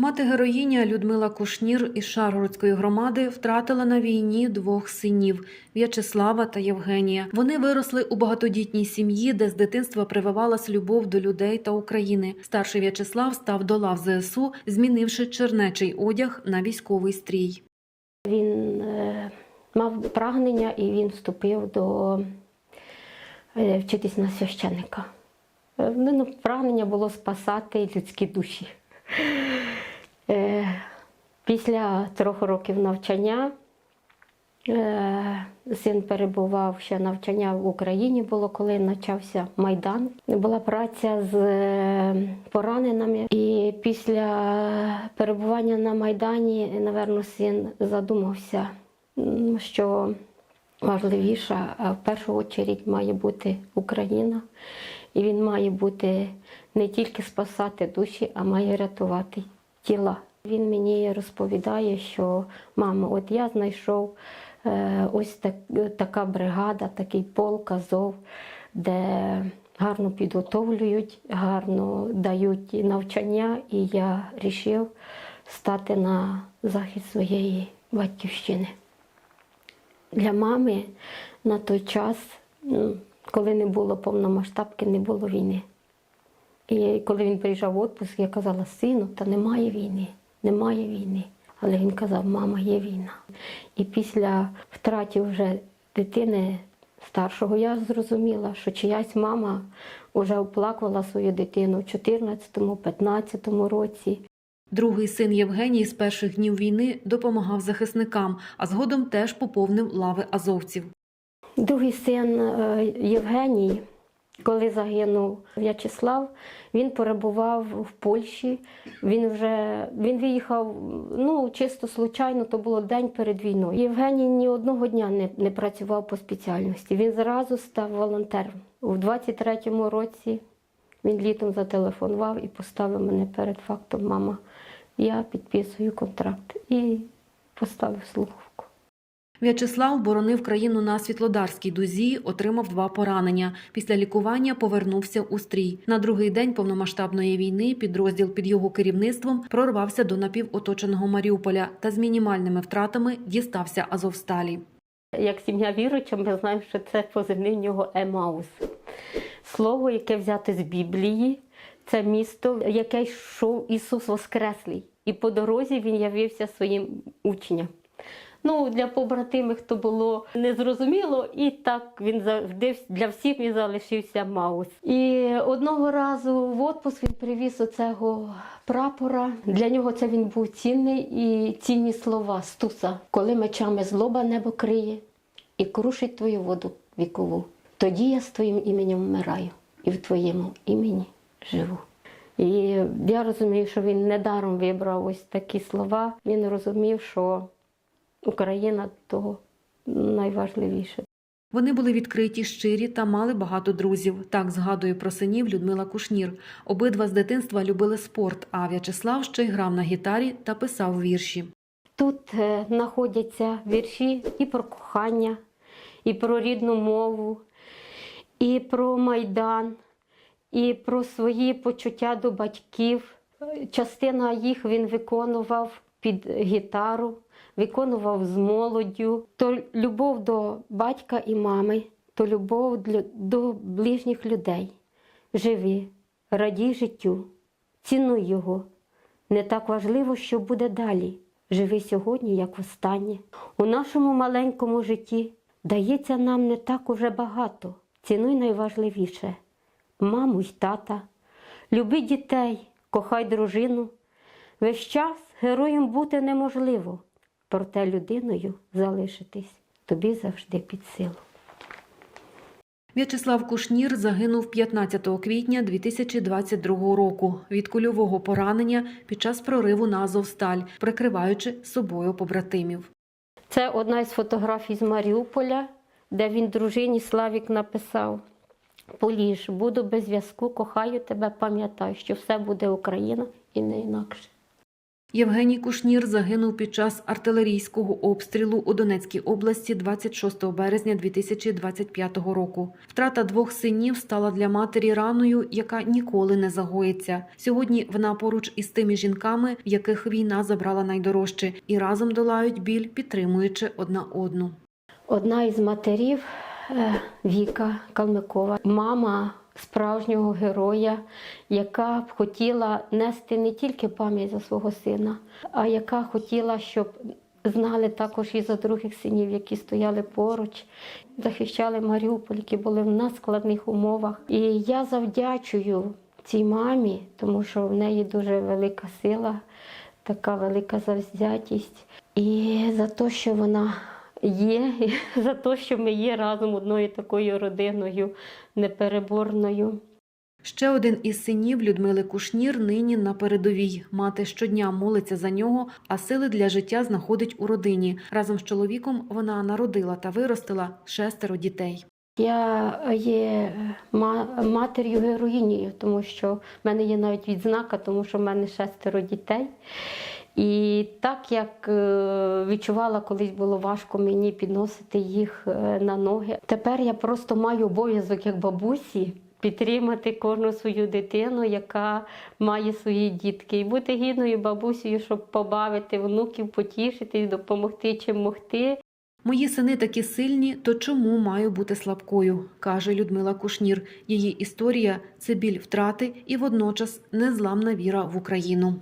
Мати героїня Людмила Кушнір із Шаргородської громади втратила на війні двох синів В'ячеслава та Євгенія. Вони виросли у багатодітній сім'ї, де з дитинства прививалась любов до людей та України. Старший В'ячеслав став до лав ЗСУ, змінивши чернечий одяг на військовий стрій. Він е, мав прагнення і він вступив до е, вчитись на священника. Е, ну, прагнення було спасати людські душі. Після трьох років навчання е, син перебував ще навчання в Україні, було коли почався Майдан. Була праця з е, пораненими. І після перебування на Майдані, напевно, син задумався, що важливіша, в першу чергу має бути Україна. І він має бути не тільки спасати душі, а має рятувати тіла. Він мені розповідає, що мама, от я знайшов е, ось так, така бригада, такий полк Азов, де гарно підготовлюють, гарно дають навчання, і я вирішив стати на захист своєї батьківщини. Для мами на той час, коли не було повномасштабки, не було війни. І коли він приїжджав в відпуск, я казала, сину, та немає війни, немає війни. Але він казав, мама, є війна. І після втрати вже дитини старшого я зрозуміла, що чиясь мама вже оплакувала свою дитину в 14-15 році. Другий син Євгеній з перших днів війни допомагав захисникам, а згодом теж поповнив лави азовців. Другий син е, Євгеній, коли загинув В'ячеслав, він перебував в Польщі. Він вже він виїхав ну, чисто случайно, то було день перед війною. Євгеній ні одного дня не, не працював по спеціальності. Він зразу став волонтером. У 23-му році він літом зателефонував і поставив мене перед фактом Мама, я підписую контракт і поставив слухавку. В'ячеслав боронив країну на Світлодарській дузі, отримав два поранення. Після лікування повернувся у стрій. На другий день повномасштабної війни підрозділ під його керівництвом прорвався до напівоточеного Маріуполя та з мінімальними втратами дістався Азовсталі. Як сім'я віруюча, ми знаємо, що це позивний в нього Емаус. Слово, яке взяте з Біблії, це місто, яке йшов Ісус Воскреслий. І по дорозі він явився своїм учням. Ну, для побратимих то було незрозуміло, і так він завжди для всіх він залишився Маус. І одного разу в отпуск він привіз оцього прапора. Для нього це він був цінний і цінні слова Стуса. Коли мечами злоба небо криє і крушить твою воду вікову, тоді я з твоїм іменем вмираю і в твоєму імені живу. І я розумію, що він недаром вибрав ось такі слова. Він розумів, що Україна того найважливіше. Вони були відкриті, щирі та мали багато друзів. Так згадує про синів Людмила Кушнір. Обидва з дитинства любили спорт, а В'ячеслав ще й грав на гітарі та писав вірші. Тут е, знаходяться вірші і про кохання, і про рідну мову, і про майдан, і про свої почуття до батьків. Е, Частина їх він виконував під гітару, виконував з молоддю. То любов до батька і мами, то любов до ближніх людей. Живи, радій життю, цінуй його. Не так важливо, що буде далі. Живи сьогодні, як востаннє. У нашому маленькому житті дається нам не так уже багато. Цінуй найважливіше маму й тата. Люби дітей, кохай дружину. Весь час героєм бути неможливо, проте людиною залишитись тобі завжди під силу. В'ячеслав Кушнір загинув 15 квітня 2022 року від кульового поранення під час прориву на Азовсталь, прикриваючи собою побратимів. Це одна із фотографій з Маріуполя, де він дружині Славік написав: Поліж, буду без зв'язку, кохаю тебе, пам'ятаю, що все буде Україна і не інакше. Євгеній Кушнір загинув під час артилерійського обстрілу у Донецькій області 26 березня 2025 року. Втрата двох синів стала для матері раною, яка ніколи не загоїться. Сьогодні вона поруч із тими жінками, в яких війна забрала найдорожче, і разом долають біль, підтримуючи одна одну. Одна із матерів е, Віка Калмикова, мама справжнього героя, яка б хотіла нести не тільки пам'ять за свого сина, а яка хотіла, щоб знали також і за других синів, які стояли поруч, захищали Маріуполь, які були в надскладних умовах. І я завдячую цій мамі, тому що в неї дуже велика сила, така велика завзятість. І за те, що вона є, за те, що ми є разом одною такою родиною непереборною. Ще один із синів Людмили Кушнір нині на передовій. Мати щодня молиться за нього, а сили для життя знаходить у родині. Разом з чоловіком вона народила та виростила шестеро дітей. Я є матір'ю героїнею, тому що в мене є навіть відзнака, тому що в мене шестеро дітей. І так як е, відчувала, колись було важко мені підносити їх е, на ноги. Тепер я просто маю обов'язок як бабусі підтримати кожну свою дитину, яка має свої дітки, і бути гідною бабусею, щоб побавити внуків, потішити, допомогти чим могти. Мої сини такі сильні, то чому маю бути слабкою? каже Людмила Кушнір. Її історія це біль втрати і водночас незламна віра в Україну.